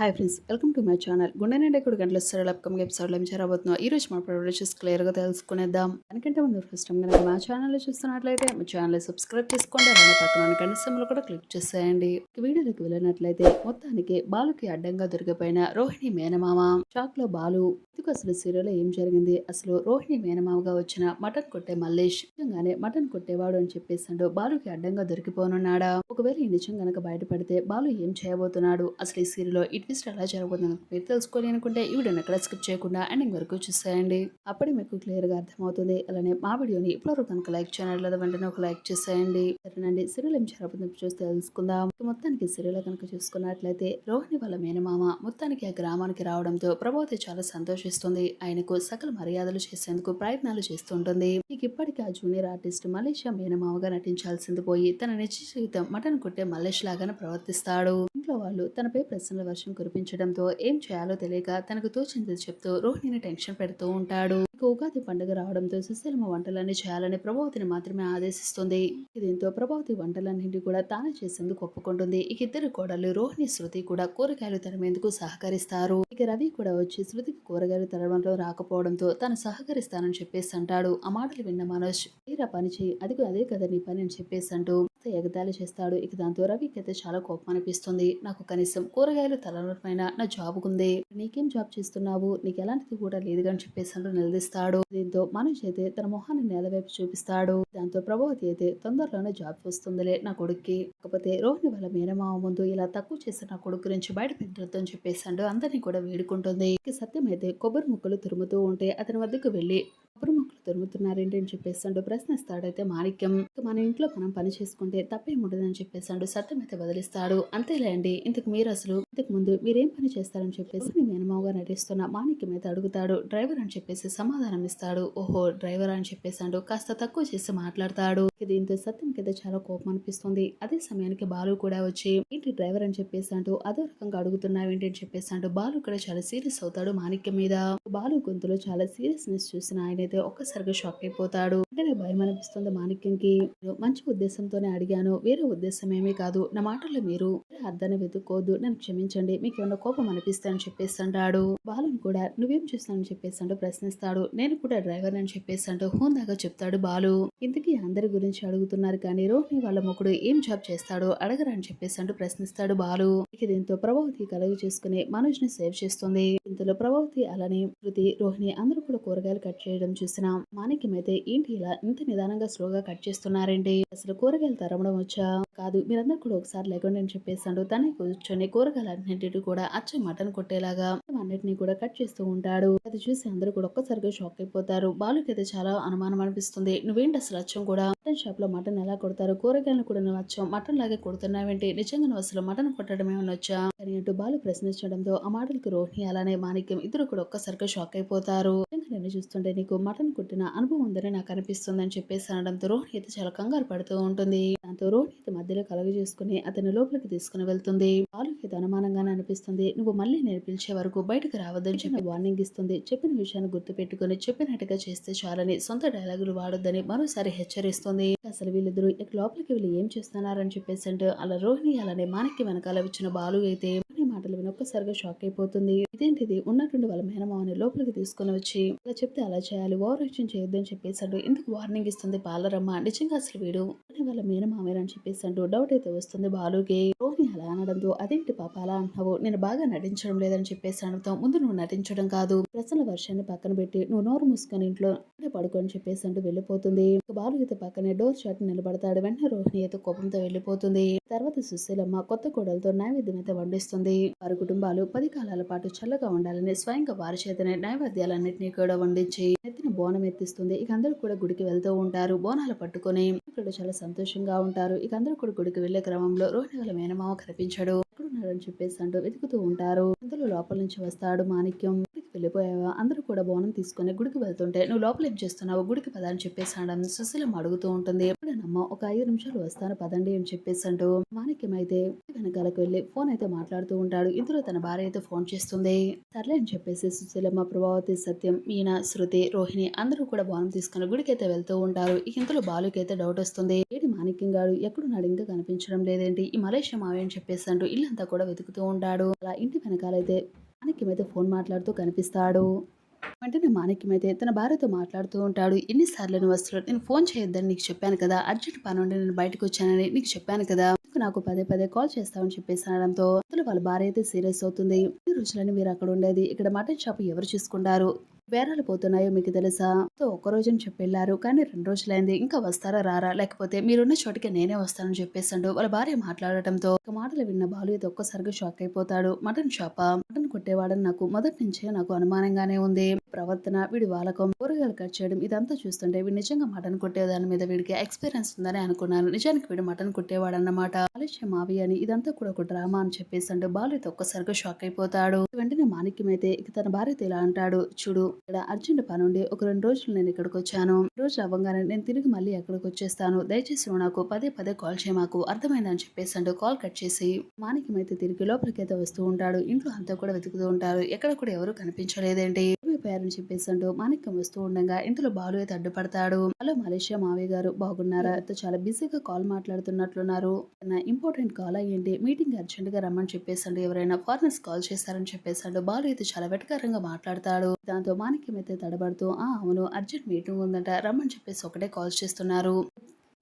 Hi friends welcome to my channel గుండె నిండా ఇప్పుడు గంటల సరళ అప్కమింగ్ ఎపిసోడ్లో ఏం చేరబోతున్నాం ఈ రోజు మా ప్రొడక్షన్స్ క్లియర్గా తెలుసుకునేద్దాం. దానికంటే ముందు ఫస్ట్ టైం కనుక మా ఛానల్లో చూస్తున్నట్లయితే మా ఛానల్ సబ్స్క్రైబ్ చేసుకోండి. అలానే పక్కన ఉన్న కూడా క్లిక్ చేసేయండి. ఇక వీడియోలోకి వెళ్ళినట్లయితే మొత్తానికి బాలుకి అడ్డంగా దొరికిపోయిన రోహిణి మేనమామ. షాక్లో బాలు ఎందుకు అసలు సీరియల్లో ఏం జరిగింది? అసలు రోహిణి మేనమామగా వచ్చిన మటన్ కొట్టే మల్లేష్ నిజంగానే మటన్ కొట్టేవాడు అని చెప్పేసాడు. బాలుకి అడ్డంగా దొరికిపోనున్నాడా? ఒకవేళ ఈ నిజం గనక బయటపడితే బాలు ఏం చేయబోతున్నాడు? అసలు ఈ సీరియల్లో ట్విస్ట్ ఎలా జరుగుతుందని మీరు తెలుసుకోవాలి అనుకుంటే ఈ వీడియోని ఎక్కడ స్కిప్ చేయకుండా ఎండింగ్ వరకు చూసేయండి. అప్పుడే మీకు క్లియర్గా అర్థమవుతుంది. అలానే మా వీడియోని ఇప్పుడు కనుక లైక్ చేయడం వెంటనే ఒక లైక్ చేసేయండి. సరేనండి సీరియల్ ఏం జరగబోతుందో చూస్తే తెలుసుకుందాం. మొత్తానికి సీరియల్ కనుక చూసుకున్నట్లయితే రోహిణి వాళ్ళ మేనమామ మొత్తానికి ఆ గ్రామానికి రావడంతో ప్రభావతి చాలా సంతోషిస్తుంది. ఆయనకు సకల మర్యాదలు చేసేందుకు ప్రయత్నాలు చేస్తుంటుంది ఇక ఇప్పటికీ ఆ జూనియర్ ఆర్టిస్ట్ మలేషియా మేనమామగా నటించాల్సింది పోయి తన నిజ జీవితం మటన్ కొట్టే మల్లేష్ లాగానే ప్రవర్తిస్తాడు. ఇంట్లో వాళ్ళు తనపై ప్రశ్నల వర్షం కురిపించడంతో ఏం చేయాలో తెలియక తనకు తోచింది చెప్తూ రోహిణిని టెన్షన్ పెడుతూ ఉంటాడు. ఉగాది పండుగ రావడంతో సుశీలమ్మ వంటలన్నీ చేయాలని ప్రభావతిని మాత్రమే ఆదేశిస్తుంది. దీంతో ప్రభావతి వంటలన్నింటి కూడా తానే చేసేందుకు ఒప్పుకుంటుంది. ఇక ఇద్దరు కోడలు రోహిణి శృతి కూడా కూరగాయలు తరిమేందుకు సహకరిస్తారు. ఇక రవి కూడా వచ్చి శృతికి కూరగాయలు తరడంలో రాకపోవడంతో తను సహకరిస్తానని చెప్పేసి అంటాడు. ఆ మాటలు విన్న మనోజ్ తీరా పని చేయి అది అదే కదా నీ పని అని చెప్పేసి అంటూ ఎగదాలి చేస్తాడు. ఇక దాంతో రవికి అయితే చాలా కోపం అనిపిస్తుంది. నాకు కనీసం కూరగాయలు తలనొప్పైన నా జాబ్ ఉంది నీకేం జాబ్ చేస్తున్నావు? నీకు ఎలాంటిది కూడా లేదుగా అని చెప్పేసి అంటూ నిలదీస్తాడు. దీంతో మనోజ్ అయితే తన మొహాన్ని నేల వైపు చూపిస్తాడు. దాంతో ప్రభావతి అయితే తొందరలోనే జాబ్ వస్తుందిలే నా కొడుక్కి. కాకపోతే రోహిణి వాళ్ళ మేనమామ ముందు ఇలా తక్కువ చేసిన నా కొడుకు గురించి బయట పెట్టద్దు అని చెప్పేసాడు అందరినీ కూడా వేడుకుంటుంది. ఇక సత్యం అయితే కొబ్బరి ముక్కలు తురుముతూ ఉంటే అతని వద్దకు వెళ్ళి కొబ్బరి మొక్కలు తురుముతున్నారేంటి అని చెప్పేసాడు ప్రశ్నిస్తాడైతే మాణిక్యం మన ఇంట్లో మనం పని చేసుకుంటే తప్పేముండదని చెప్పేసాడు సత్యం అయితే వదిలిస్తాడు. అంతేలేండి ఇంతకు మీరు అసలు ఇంతకు ముందు మీరేం పని చేస్తారని చెప్పేసి మేనమావుగా నటిస్తున్న మాణిక్యం అయితే అడుగుతాడు. డ్రైవర్ అని చెప్పేసి సమాధానం ఇస్తాడు. ఓహో డ్రైవర్ అని చెప్పేసాడు కాస్త తక్కువ చేసి మాట్లాడతాడు. దీంతో సత్యం అయితే చాలా కోపం అనిపిస్తుంది. అదే సమయానికి బాలు కూడా వచ్చి ఏంటి డ్రైవర్ అని చెప్పేసాడు అదే అదో రకంగా అడుగుతున్నావు ఏంటి అని చెప్పేసాడు బాలు కూడా చాలా సీరియస్ అవుతాడు మాణిక్యం మీద. బాలు గొంతులో చాలా సీరియస్నెస్ చూసిన ఆయన అయితే ఒక్కసారిగా షాక్ అయిపోతాడు వెంటనే భయం అనిపిస్తుంది మాణిక్యంకి. మంచి ఉద్దేశంతోనే అడిగాను వేరే ఉద్దేశం ఏమీ కాదు. నా మాటల్లో మీరు అర్థాన్ని వెతుక్కోవద్దు. నన్ను క్షమించండి. మీకు ఏమన్నా కోపం అనిపిస్తే అని చెప్పేసి అంటాడు. బాలుని కూడా నువ్వేం చేస్తానని చెప్పేసి అంటూ ప్రశ్నిస్తాడు. నేను కూడా డ్రైవర్ అని చెప్పేసి అంటూ హోందాగా చెప్తాడు బాలు. ఇంతకీ అందరి గురించి అడుగుతున్నారు కానీ రోహిణి వాళ్ళ మొగుడు ఏం జాబ్ చేస్తాడో అడగరా అని చెప్పేసి అంటూ ప్రశ్నిస్తాడు బాలు. ఇక దీంతో ప్రభావతి కలుగు చేసుకుని మనోజ్ని సేవ్ చేస్తుంది. ఇంతలో ప్రభావతి అలానే శృతి రోహిణి అందరూ కూడా కూరగాయలు కట్ చేయడం చూసిన మాణిక్యం అయితే ఏంటి ఇలా ఇంత నిదానంగా స్లోగా కట్ చేస్తున్నారండి అసలు కూరగాయలు తరమడం వచ్చా? కాదు. మీరందరూ కూడా ఒకసారి లేకుండా అని చెప్పేసాడు తనే కూర్చొని కూరగాయలన్నింటినీ కూడా అచ్చ మటన్ కొట్టేలాగా అన్నిటిని కూడా కట్ చేస్తూ ఉంటాడు. అది చూసి అందరూ కూడా ఒక్కసారిగా షాక్ అయిపోతారు. బాలుకి అయితే చాలా అనుమానం అనిపిస్తుంది. నువ్వేంటి అసలు అచ్చం కూడా? మటన్ షాప్లో మటన్ ఎలా కొడతారు? కూరగాయలను కూడా నువ్వు అచ్చం మటన్ లాగే కొడుతున్నావేంటి? నిజంగా నువ్వు అసలు మటన్ కొట్టడం ఏమన్నా వచ్చా? అని అంటూ బాలు ప్రశ్నించడంతో ఆ మాటలకు రోహిణి అలానే మాణిక్యం ఇద్దరు కూడా ఒక్కసారిగా షాక్ అయిపోతారు. నిన్ను చూస్తుంటే నీకు మటన్ కొట్టిన అనుభవం ఉందని నాకు అనిపిస్తుంది అని చెప్పేసి అనడంతో రోహిణి అయితే చాలా కంగారు పడుతూ ఉంటుంది. దాంతో రోహిణి మధ్యలో కలగ చేసుకుని అతని లోపలికి తీసుకుని వెళ్తుంది. బాలుకి అనుమానంగానే అనిపిస్తుంది. నువ్వు మళ్ళీ నేను పిలిచే వరకు బయటకు రావద్దని చెప్పి వార్నింగ్ ఇస్తుంది. చెప్పిన విషయాన్ని గుర్తు పెట్టుకుని చెప్పినట్టుగా చేస్తే చాలని సొంత డైలాగులు వాడొద్దని మరోసారి హెచ్చరిస్తుంది. అసలు వీళ్ళిద్దరూ ఇక లోపలికి వెళ్ళి ఏం చేస్తున్నారని చెప్పేసి అంటే అలా రోహిణి అలానే మానకి వెనకాల వచ్చిన బాలు అయితే మాటలు విని ఒక్కసారిగా షాక్ అయిపోతుంది. ఇదేంటిది? ఉన్నటువంటి వాళ్ళ మేనమావని లోపలికి తీసుకుని వచ్చి అలా చెప్తే అలా చేయాలి ఓవర్ యాక్షన్ చేయొద్దని చెప్పేశాడు. ఎందుకు వార్నింగ్ ఇస్తుంది బాలరమ్మ నిజంగా అసలు వీడు వాళ్ళ వాళ్ళ మేనమావేనని చెప్పేసాడు డౌట్ అయితే వస్తుంది బాలుకి. రోహిణి అలా అనడంతో అదేంటి పాప అలా అంటున్నావు? నేను బాగా నటించడం లేదని చెప్పేసి అనడంతో ముందు నువ్వు నటించడం కాదు. ప్రశ్నల వర్షాన్ని పక్కన పెట్టి నువ్వు నోరు మూసుకొని ఇంట్లో పడుకొని చెప్పేసి అంటూ వెళ్ళిపోతుంది. బాలు అయితే పక్కనే డోర్ షాట్ నిలబడతాడు. వెంటనే రోహిణి అయితే కోపంతో వెళ్ళిపోతుంది. తర్వాత సుశీలమ్మ కొత్త కోడలతో నైవేద్యం అయితే వండిస్తుంది. వారి కుటుంబాలు పది కాలాల పాటు చల్లగా ఉండాలని స్వయంగా వారి చేతనే నైవేద్యాలన్నింటినీ కూడా వండించి ఎత్తిన బోనం ఎత్తిస్తుంది. ఇక అందరూ కూడా గుడికి వెళ్తూ ఉంటారు బోనాలు పట్టుకొని ఇక్కడ చాలా సంతోషంగా ఉంటారు. ఇక అందరూ కూడా గుడికి వెళ్ళే క్రమంలో రోహిణి వాళ్ళ మేనమామ కనిపించాడు. ఎక్కడున్నారని చెప్పేసి అంటూ వెతుకుతూ ఉంటారు. అందులో లోపల నుంచి వస్తాడు మాణిక్యం. వెళ్ళిపోయావా? అందరూ కూడా బోనం తీసుకొని గుడికి వెళ్తుంటే నువ్వు లోపల ఏం చేస్తున్నావు? గుడికి పద అని చెప్పేసి అనడం సుశీలమ్మ అడుగుతూ ఉంటుంది. ఎప్పుడేనమ్మా ఒక ఐదు నిమిషాలు వస్తాను పదండి అని చెప్పేసి అంటూ మాణిక్యం అయితే వెనకాలకు వెళ్ళి ఫోన్ అయితే మాట్లాడుతూ ఉంటాడు. ఇందులో తన భార్య అయితే ఫోన్ చేస్తుంది. సర్లే అని చెప్పేసి సుశీలమ్మ ప్రభావతి సత్యం మీనా శృతి రోహిణి అందరూ కూడా బోనం తీసుకుని గుడికి అయితే వెళ్తూ ఉంటారు. ఇక ఇంతలో బాలుకి అయితే డౌట్ వస్తుంది. ఏడి మాణిక్యం గారు ఎక్కడున్నాడు? ఇంకా కనిపించడం లేదేంటి? ఈ మలేషియా మావి అని చెప్పేసి అంటూ ఇల్లంతా కూడా వెతుకుతూ ఉంటాడు. అలా ఇంటి వెనకాలైతే మాణిక్యం అయితే ఫోన్ మాట్లాడుతూ కనిపిస్తాడు. వెంటనే మాణిక్యం అయితే తన భార్యతో మాట్లాడుతూ ఉంటాడు. ఎన్నిసార్లు నువ్వు వస్తున్నాడు నేను ఫోన్ చేయొద్దని నీకు చెప్పాను కదా. అర్జెంట్ పని ఉండి నేను బయటకు వచ్చానని నీకు చెప్పాను కదా. నాకు పదే పదే కాల్ చేస్తామని చెప్పేసి అనడంతో అసలు వాళ్ళ భార్య అయితే సీరియస్ అవుతుంది. ఈ రోజులని మీరు అక్కడ ఉండేది. ఇక్కడ మటన్ షాప్ ఎవరు చూసుకుంటారు? బేరాలు పోతున్నాయో మీకు తెలుసా? తో ఒక్క రోజుని చెప్పి వెళ్ళారు. కానీ రెండు రోజులైంది. ఇంకా వస్తారా రారా? లేకపోతే మీరున్న చోటికి నేనే వస్తానని చెప్పేసాడు వాళ్ళ భార్య మాట్లాడటంతో ఒక మాటలు విన్న బాలు అయితే ఒక్కసారిగా షాక్ అయిపోతాడు. మటన్ షాపా? మటన్ కొట్టేవాడని నాకు మొదటి నుంచే నాకు అనుమానంగానే ఉంది. ప్రవర్తన వీడి వాలకం కూరగాయలు కట్ చేయడం ఇదంతా చూస్తుంటే వీడు నిజంగా మటన్ కొట్టేదాని మీద వీడికి ఎక్స్పీరియన్స్ ఉందని అనుకున్నాను. నిజానికి వీడు మటన్ కొట్టేవాడు అన్నమాట ఆలస్యం మావి అని ఇదంతా కూడా ఒక డ్రామా అని చెప్పేసి అంటే బాలు ఒక్కసారిగా షాక్ అయిపోతాడు. వెంటనే మాణిక్యం అయితే ఇక తన భార్యతో ఇలా అంటాడు. చూడు ఇక్కడ అర్జెంట్ పని ఉండి ఒక రెండు రోజులు నేను ఇక్కడికి వచ్చాను. రోజు అవ్వగానే నేను తిరిగి మళ్ళీ ఎక్కడికి వచ్చేస్తాను. దయచేసి నాకు పదే పదే కాల్ చేయమాకు అర్థమైందని చెప్పేసి అంటూ కాల్ కట్ చేసి మాణిక్యం అయితే తిరిగి లోపలికి అయితే వస్తూ ఉంటాడు. ఇంట్లో అంతా కూడా వెతుకుతూ ఉంటారు. ఎక్కడ కూడా ఎవరు కనిపించలేదేంటి? అయిపోయారని చెప్పేసి అంటూ మాణిక్యం వస్తూ ఉండగా ఇంట్లో బాలు అయితే అడ్డుపడతాడు. హలో మలేషియా మావయ్య గారు బాగున్నారా? చాలా బిజీగా కాల్ మాట్లాడుతున్నట్లున్నారు. ఇంపార్టెంట్ కాల్ అయ్యింది మీటింగ్ అర్జెంట్గా రమ్మని చెప్పేసండి ఎవరైనా ఫారినర్స్ కాల్ చేస్తారని చెప్పేసాడు బాలు అయితే చాలా వెటకారంగా మాట్లాడతాడు. దాంతో మాణిక్యం అయితే తడబడుతూ ఆ అవును అర్జెంట్ మీటింగ్ ఉందంట రమ్మని చెప్పేసి ఒకటే కాల్ చేస్తున్నారు.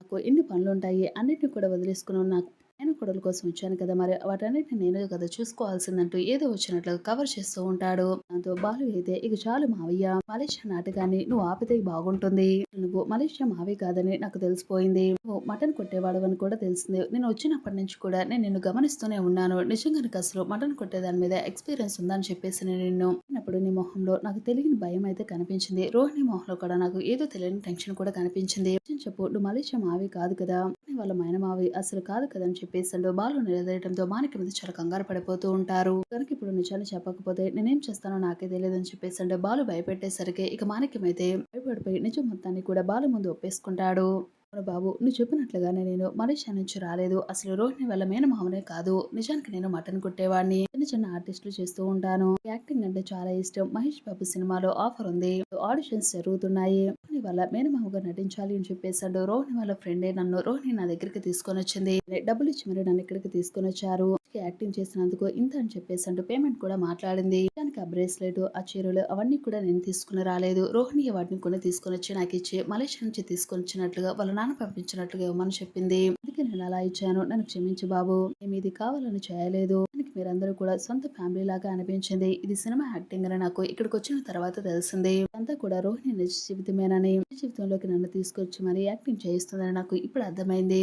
నాకు ఎన్ని పనులు ఉంటాయి అన్నిటిని కూడా వదిలేసుకుని నాకు కొడల కోసం వచ్చాను కదా మరి వాటన్నిటిని నేను కదా చూసుకోవాల్సిందంటూ ఏదో వచ్చినట్లుగా కవర్ చేస్తూ ఉంటాడు. దాంతో బాలు అయితే ఇక చాలు మావయ్య మలేషియా నాటకాన్ని నువ్వు ఆపితే బాగుంటుంది. నువ్వు మలేషియా మావి కాదని నాకు తెలిసిపోయింది. నువ్వు మటన్ కొట్టేవాడు అని కూడా తెలిసింది. నేను వచ్చినప్పటి నుంచి కూడా నేను నిన్ను గమనిస్తూనే ఉన్నాను. నిజంగా నీకు అసలు మటన్ కొట్టేదాని మీద ఎక్స్పీరియన్స్ ఉందని చెప్పేసి నేను నిన్ను అప్పుడు నీ మొహంలో నాకు తెలియని భయం అయితే కనిపించింది. రోహిణి మొహంలో కూడా నాకు ఏదో తెలియని టెన్షన్ కూడా కనిపించింది. చెప్పు నువ్వు మలేషియా మావి కాదు కదా వాళ్ళ మావి అసలు కాదు కదా అని చెప్పేసి బాలు నిలదీయడంతో మానికి మీద చాలా కంగారు పడిపోతూ ఉంటారు. కనుక ఇప్పుడు నిజాన్ని చెప్పకపోతే నేనేం చేస్తానో నాకే తెలియదని చెప్పేసి అంటే బాలు భయపెట్టేసరికి ఇక మాణిక్యమైతే భయపడిపోయి నిజం మొత్తాన్ని కూడా బాలు ముందు ఒప్పేసుకుంటాడు. బాబు నువ్వు చెప్పినట్లుగానే నేను మలేషియా నుంచి రాలేదు. అసలు రోహిణి వల్ల మేనమామనే కాదు. నిజానికి నేను మటన్ కుట్టేవాడిని చిన్న చిన్న ఆర్టిస్టులు చేస్తూ ఉంటాను. యాక్టింగ్ అంటే చాలా ఇష్టం. మహేష్ బాబు సినిమాలో ఆఫర్ ఉంది. ఆడిషన్స్ జరుగుతున్నాయి. రోహిణి వల్ల మేనమామగా నటించాలి అని చెప్పేశాడు. రోహిణి వాళ్ళ ఫ్రెండే నన్ను రోహిణి నా దగ్గరికి తీసుకొని వచ్చింది. డబ్బులు ఇచ్చి మరి నన్ను ఇక్కడికి తీసుకొని వచ్చారు. యాక్టింగ్ చేసినందుకు ఇంత అని చెప్పేసి అంటూ పేమెంట్ కూడా మాట్లాడింది. దానికి ఆ బ్రేస్లెట్ ఆ చీరలు అవన్నీ కూడా నేను తీసుకుని రాలేదు. రోహిణి వాటిని కూడా తీసుకొని వచ్చి నాకు ఇచ్చి మలేషియా నుంచి తీసుకొని వచ్చినట్లుగా వాళ్ళ నాన్న పంపించినట్లుగా ఇవ్వమని చెప్పింది. అందుకే నేను అలా ఇచ్చాను. నన్ను క్షమించు బాబు. మేము ఇది కావాలని చేయలేదు. మీరందరూ కూడా సొంత ఫ్యామిలీ లాగా అనిపించింది. ఇది సినిమా యాక్టింగ్ అని నాకు ఇక్కడికి వచ్చిన తర్వాత తెలిసింది. అంతా కూడా రోహిణి నిజ జీవితమేనని నిజ జీవితంలోకి నన్ను తీసుకొచ్చి మరి యాక్టింగ్ చేయిస్తుందని నాకు ఇప్పుడు అర్థమైంది.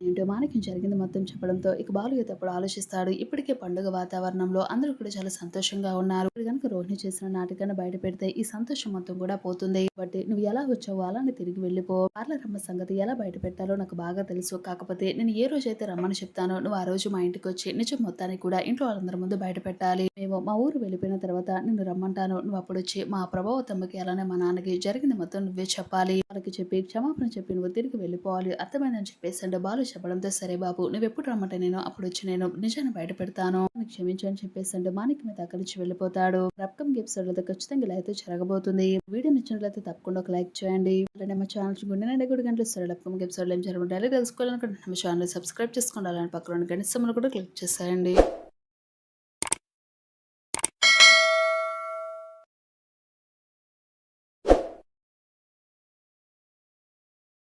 ఏంటో మానకి జరిగింది మొత్తం చెప్పడంతో ఇక బాలు అయితే అప్పుడు ఆలోచిస్తాడు. ఇప్పటికే పండుగ వాతావరణంలో అందరూ కూడా చాలా సంతోషంగా ఉన్నారు. ఇప్పుడు కనుక రోహిణి చేసిన నాటకాన్ని బయట పెడితే ఈ సంతోషం మొత్తం కూడా పోతుంది. కాబట్టి నువ్వు ఎలా వచ్చావో అలానే తిరిగి వెళ్ళిపో. పార్లర్ అమ్మ సంగతి ఎలా బయట పెట్టాలో నాకు బాగా తెలుసు. కాకపోతే నేను ఏ రోజు అయితే రమ్మని చెప్తానో నువ్వు ఆ రోజు మా ఇంటికి వచ్చి నిజం మొత్తాన్ని కూడా ఇంట్లో వాళ్ళందరి ముందు బయట పెట్టాలి. మేము మా ఊరు వెళ్ళిపోయిన తర్వాత నిన్ను రమ్మంటాను. నువ్వు అప్పుడు వచ్చి మా ప్రభావతమ్మకి అలానే మా నాన్నకి జరిగింది మొత్తం నువ్వే చెప్పాలి. వాళ్ళకి చెప్పి క్షమాపణ చెప్పి నువ్వు తిరిగి వెళ్ళిపోవాలి. అర్థమైందని చెప్పేసి అంటే బాలు చెప్పడంతో సరే బాబు నువ్వెప్పుడు రమ్మంటే నేను అప్పుడు వచ్చి నేను నిజాన్ని బయట పెడతాను క్షమించని చెప్పేసి అంటే మానికి మీద అక్కడి నుంచి వెళ్ళిపోతాడు అప్కమింగ్ ఎపిసోడ్లతో ఖచ్చితంగా ఇలా అయితే జరగబోతుంది. వీడియో నచ్చినట్లయితే తప్పకుండా ఒక లైక్ చేయండి. అలానే మా ఛానల్ గుండె గుడి గంటలు ఇస్తారు. అప్కమింగ్ ఎపిసోడ్ ఏం జరగబోతుంది తెలుసుకోవాలనుకుంటే మా ఛానల్ సబ్స్క్రైబ్ చేసుకోండి. అలానే పక్కన గణిస్తములు కూడా క్లిక్ చేసేయండి.